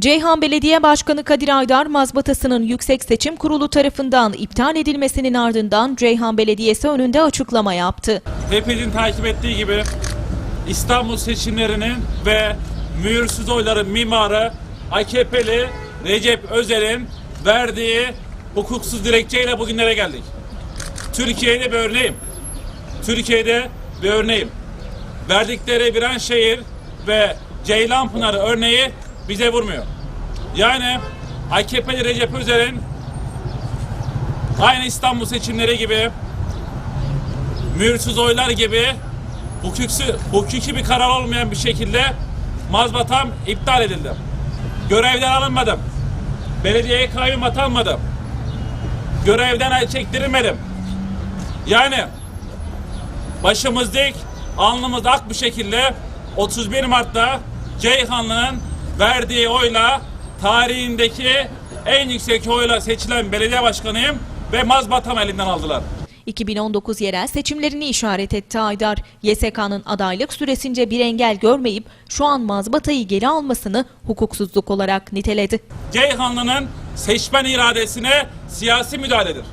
Ceyhan Belediye Başkanı Kadir Aydar mazbatasının Yüksek Seçim Kurulu tarafından iptal edilmesinin ardından Ceyhan Belediyesi önünde açıklama yaptı. Hepinizin takip ettiği gibi İstanbul seçimlerinin ve mühürsüz oyların mimarı AKP'li Recep Özel'in verdiği hukuksuz dilekçeyle bugünlere geldik. Türkiye'de bir örneğim. Türkiye'de bir örneğim. Verdikleri Viranşehir ve Ceylanpınar örneği bize vurmuyor. Yani AKP'li Recep Özel'in aynı İstanbul seçimleri gibi mühürsüz oylar gibi hukuksuz, hukuki bir karar olmayan bir şekilde mazbatam iptal edildi. Görevden alınmadım. Belediyeye kayyum atanmadım. Görevden çektirilmedim. Yani başımız dik, alnımız ak bir şekilde 31 Mart'ta Ceyhanlı'nın verdiği oyla tarihindeki en yüksek oyla seçilen belediye başkanıyım ve mazbatam elinden aldılar. 2019 yerel seçimlerini işaret etti Aydar. YSK'nın adaylık süresince bir engel görmeyip şu an mazbatayı geri almasını hukuksuzluk olarak niteledi. Ceyhanlı'nın seçmen iradesine siyasi müdahaledir.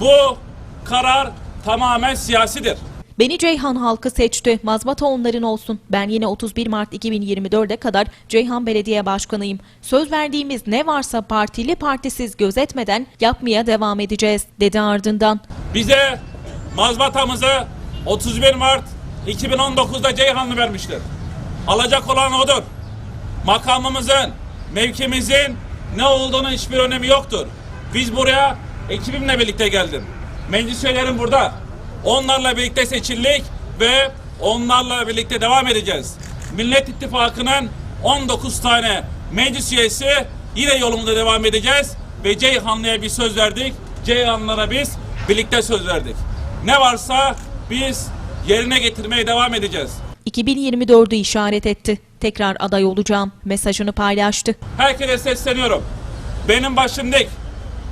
Bu karar tamamen siyasidir. Beni Ceyhan halkı seçti. Mazbata onların olsun. Ben yine 31 Mart 2024'e kadar Ceyhan Belediye Başkanıyım. Söz verdiğimiz ne varsa partili partisiz gözetmeden yapmaya devam edeceğiz dedi ardından. Bize mazbatamızı 31 Mart 2019'da Ceyhanlı vermiştir. Alacak olan odur. Makamımızın, mevkimizin ne olduğunun hiçbir önemi yoktur. Biz buraya ekibimle birlikte geldim. Meclis üyelerim burada. Onlarla birlikte seçildik ve onlarla birlikte devam edeceğiz. Millet İttifakı'nın 19 tane meclis üyesi yine yolumuza devam edeceğiz ve Ceyhanlı'ya bir söz verdik. Ceyhanlılara biz birlikte söz verdik. Ne varsa biz yerine getirmeye devam edeceğiz. 2024'ü işaret etti. Tekrar aday olacağım mesajını paylaştı. Herkese sesleniyorum. Benim başım dik.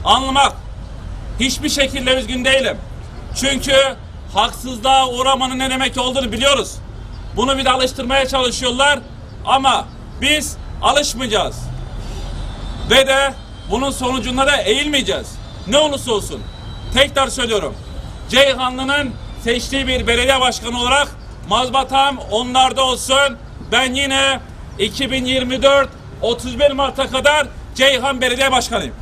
Anlamak. Hiçbir şekilde üzgün değilim. Çünkü haksızlığa uğramanın ne demek olduğunu biliyoruz. Bunu bir de alıştırmaya çalışıyorlar. Ama biz alışmayacağız. Ve de bunun sonucunda da eğilmeyeceğiz. Ne olursa olsun. Tekrar söylüyorum. Ceyhanlı'nın seçtiği bir belediye başkanı olarak mazbatam onlarda olsun. Ben yine 2024 31 Mart'a kadar Ceyhan Belediye Başkanıyım.